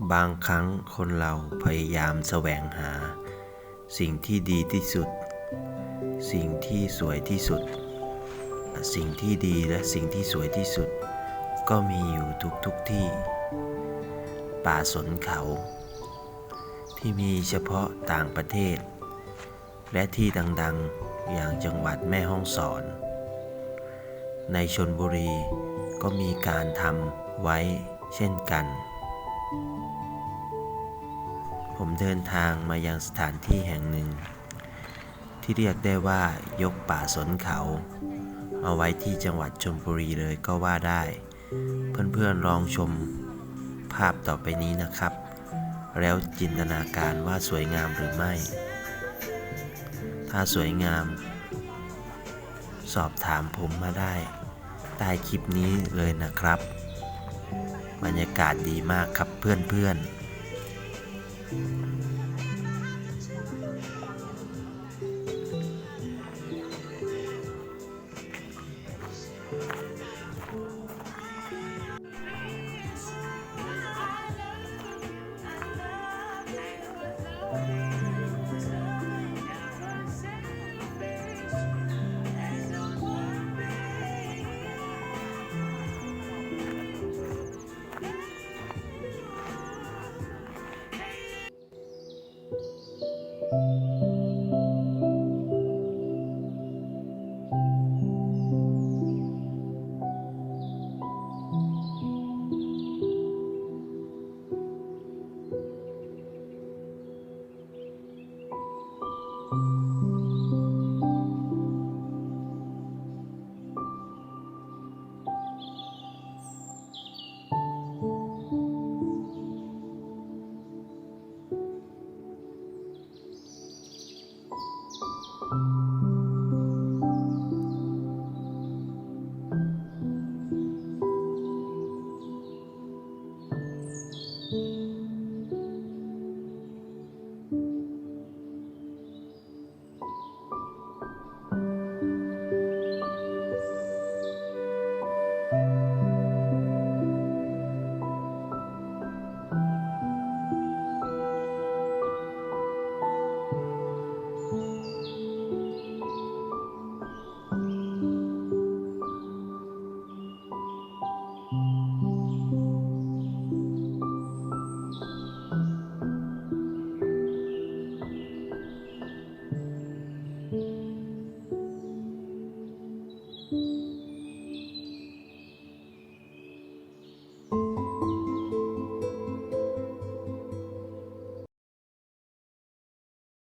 บางครั้งคนเราพยายามแสวงหา สิ่งที่ดีที่สุด สิ่งที่สวยที่สุด สิ่งที่ดีและสิ่งที่สวยที่สุด ก็มีอยู่ทุกทุกที่ ป่าสนเขา ที่มีเฉพาะต่างประเทศ และที่ดังๆอย่างจังหวัดแม่ฮ่องสอน ในชนบุรีก็มีการทำไว้เช่นกัน ผมเดินทางมายังสถานที่แห่งหนึ่ง ที่เรียกได้ว่ายกป่าสนเขา เอาไว้ที่จังหวัดชลบุรีเลยก็ว่าได้ เพื่อนๆลองชมภาพต่อไปนี้นะครับ แล้วจินตนาการว่าสวยงามหรือไม่ ถ้าสวยงาม สอบถามผมมาได้ใต้คลิปนี้เลยนะครับ บรรยากาศดีมากครับเพื่อนเพื่อน